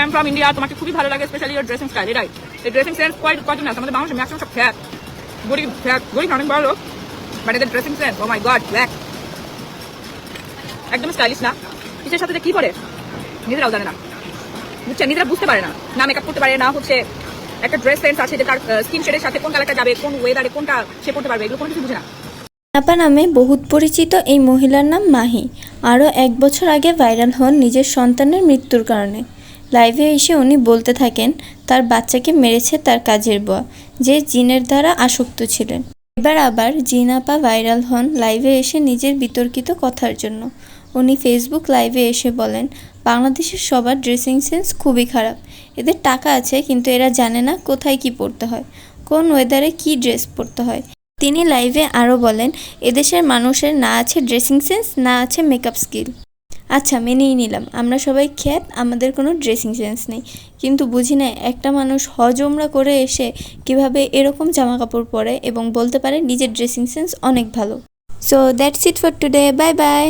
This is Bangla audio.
আই এম ফ্রম ইন্ডিয়া তোমাকে খুবই ভালো লাগে স্পেশালি ইউর ড্রেসিং স্টাইল এটাই এই ড্রেসিং সেন্স কয় কয়জন আছে আমাদের বাংলাদেশে ম্যাক্সিমাম সব ফ্যাট গরিব ফ্যাট গরিব অনেক বড় লোক বাট এদের dressing sense oh my god black একদম স্টাইলিশ না। কিসের সাথে কি করে? নিজেরাও জানে না। বুঝছে নিজেরা বুঝতে পারে না। না মেকআপ করতে পারে, না হচ্ছে একটা ড্রেস সেন্স আছে যে তার স্কিন শেডের সাথে কোন কালারটা যাবে, কোন ওয়েদারে কোনটা সে করতে পারবে, এগুলো কোনো কিছু বুঝে না। আপা নামে বহুত পরিচিত এই মহিলার নাম মাহি। আরও এক বছর আগে ভাইরাল হন নিজের সন্তানের মৃত্যুর কারণে। লাইভে এসে উনি বলতে থাকেন, তার বাচ্চাকে মেরেছে তার কাজের বুয়া যে জিনের দ্বারা আসক্ত ছিলেন। এবার আবার জিন আপা ভাইরাল হন লাইভে এসে নিজের বিতর্কিত কথার জন্য। উনি ফেসবুক লাইভে এসে বলেন, বাংলাদেশের সবার ড্রেসিং সেন্স খুবই খারাপ। এদের টাকা আছে, কিন্তু এরা জানে না কোথায় কি পরতে হয়, কোন ওয়েদারে কি ড্রেস পরতে হয়। তিনি লাইভে আরও বলেন, এদেশের মানুষের না আছে ড্রেসিং সেন্স না আছে মেকআপ স্কিল আচ্ছা মেনেই নিলাম। আমরা সবাই খ্যাত, আমাদের কোনো ড্রেসিং সেন্স নেই। কিন্তু বুঝি না একটা মানুষ হজমরা করে এসে কীভাবে এরকম জামা কাপড় পরে এবং বলতে পারে, নিজের ড্রেসিং সেন্স অনেক ভালো। So that's it for today bye bye